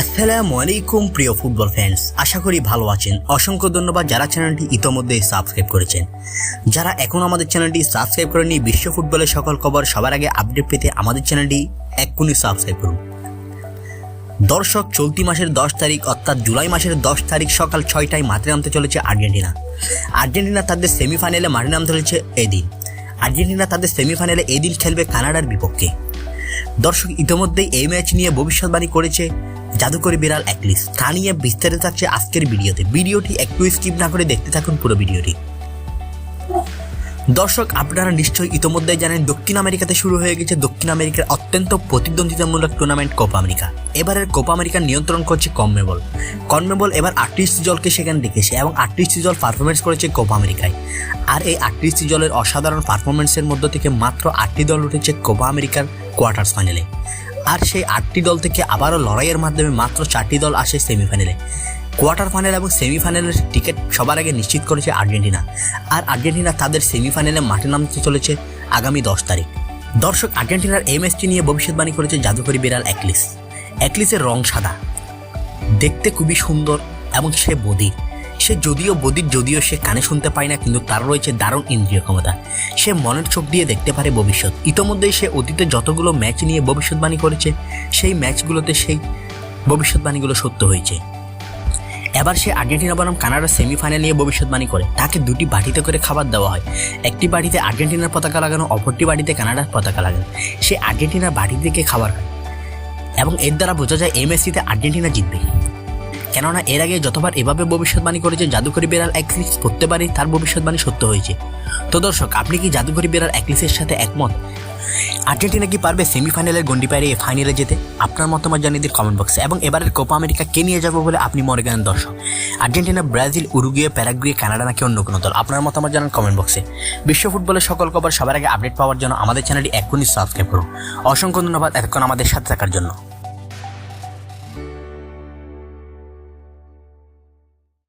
আসসালামু আলাইকুম, প্রিয় ফুটবল ফ্যান্স। আশা করি ভালো আছেন। অসংখ্য ধন্যবাদ যারা চ্যানেলটি ইতোমধ্যে সাবস্ক্রাইব করেছেন। যারা এখন আমাদের চ্যানেলটি সাবস্ক্রাইব করেনি বিশ্ব ফুটবলের সকল খবর সবার আগে আপডেট পেতে আমাদের চ্যানেলটি এক্ষুনি সাবস্ক্রাইব করুন। দর্শক, চলতি মাসের দশ তারিখ, অর্থাৎ জুলাই মাসের দশ তারিখ সকাল ছয়টায় মাঠে নামতে চলেছে আর্জেন্টিনা। আর্জেন্টিনা তাদের সেমিফাইনালে মাঠে নামতে চলেছে এদিন। আর্জেন্টিনা তাদের সেমিফাইনালে এদিন খেলবে কানাডার বিপক্ষে। দর্শক ইতিমধ্যেই এই ম্যাচ নিয়ে ভবিষ্যৎবাণী করেছে জাদুকরি বিড়াল একলিস্ট তা নিয়ে বিস্তারিত থাকছে আজকের ভিডিওতে। ভিডিওটি একটু স্কিপ না করে দেখতে থাকুন পুরো ভিডিওটি। দর্শক, আপনারা নিশ্চয়ই ইতিমধ্যে জানেন দক্ষিণ আমেরিকাতে শুরু হয়ে গেছে দক্ষিণ আমেরিকার অত্যন্ত প্রতিদ্বন্দ্বিতামূলক টুর্নামেন্ট কোপা আমেরিকা এবারের কোপা আমেরিকা নিয়ন্ত্রণ করছে কনমেবল কনমেবল এবার আটত্রিশটি জলকে সেখানে ডেকেছে এবং আটত্রিশটি জল পারফরমেন্স করেছে কোপা আমেরিকায় আর এই আটত্রিশটি জলের অসাধারণ পারফরমেন্সের মধ্য থেকে মাত্র আটটি দল উঠেছে কোপা আমেরিকার কোয়ার্টার ফাইনালে আর সেই আটটি দল থেকে আবারও লড়াইয়ের মাধ্যমে মাত্র চারটি দল আসে সেমিফাইনালে কোয়ার্টার ফাইনাল এবং সেমিফাইনালের টিকিট সবার আগে নিশ্চিত করেছে আর্জেন্টিনা। আর আর্জেন্টিনা তাদের সেমিফাইনালে মাঠে নামতে চলেছে আগামী দশ তারিখ। দর্শক, আর্জেন্টিনার এই ম্যাচটি নিয়ে ভবিষ্যৎবাণী করেছে জাদুকরি বিড়াল একলিস একলিসের রং সাদা। দেখতে খুবই সুন্দর এবং সে বধির সে যদিও বধির যদিও সে কানে শুনতে পায় না, কিন্তু তার রয়েছে দারুণ ইন্দ্রিয় ক্ষমতা। সে মনের চোখ দিয়ে দেখতে পারে ভবিষ্যৎ। ইতোমধ্যেই সে অতীতে যতগুলো ম্যাচ নিয়ে ভবিষ্যৎবাণী করেছে, সেই ম্যাচগুলোতে সেই ভবিষ্যৎবাণীগুলো সত্য হয়েছে। এবার সে আর্জেন্টিনা বনাম কানাডার সেমিফাইনাল নিয়ে ভবিষ্যৎবাণী করে। তাকে দুটি বাটিতে করে খাবার দেওয়া হয়। একটি বাটিতে আর্জেন্টিনার পতাকা লাগানো, অপরটি বাটিতে কানাডার পতাকা লাগানো। সে আর্জেন্টিনার বাটি থেকে খাবার খায়। এবং এর দ্বারা বোঝা যায় ম্যাচটিতে আর্জেন্টিনা জিতবে। কেননা এর আগে যতবার এভাবে ভবিষ্যৎবাণী করেছে জাদুকরি বেড়াল একলিস প্রত্যেকবারই তার ভবিষ্যৎবাণী সত্য হয়েছে। তো দর্শক, আপনি কি জাদুকরি বেড়াল একলিসের সাথে একমত? আর্জেন্টিনা কি পারবে সেমিফাইনালের গন্ডি পাড়িয়ে ফাইনালে যেতে? আপনার মতামত জানিয়ে দিন কমেন্ট বক্সে এবং এবারের কোপা আমেরিকা কে নিয়ে যাব বলে আপনি মনে করেন দর্শক? Argentina, Brazil, Uruguay, Paraguay, Canada নাকি অন্য কোনো দল? আপনার মতামত জানান কমেন্ট বক্সে বিশ্ব ফুটবলের সকল খবর সবার আগে আপডেট পাওয়ার জন্য আমাদের চ্যানেলটি এক্ষুনি সাবস্ক্রাইব করুন। অসংখ্য ধন্যবাদ এতক্ষণ আমাদের সাথে থাকার জন্য।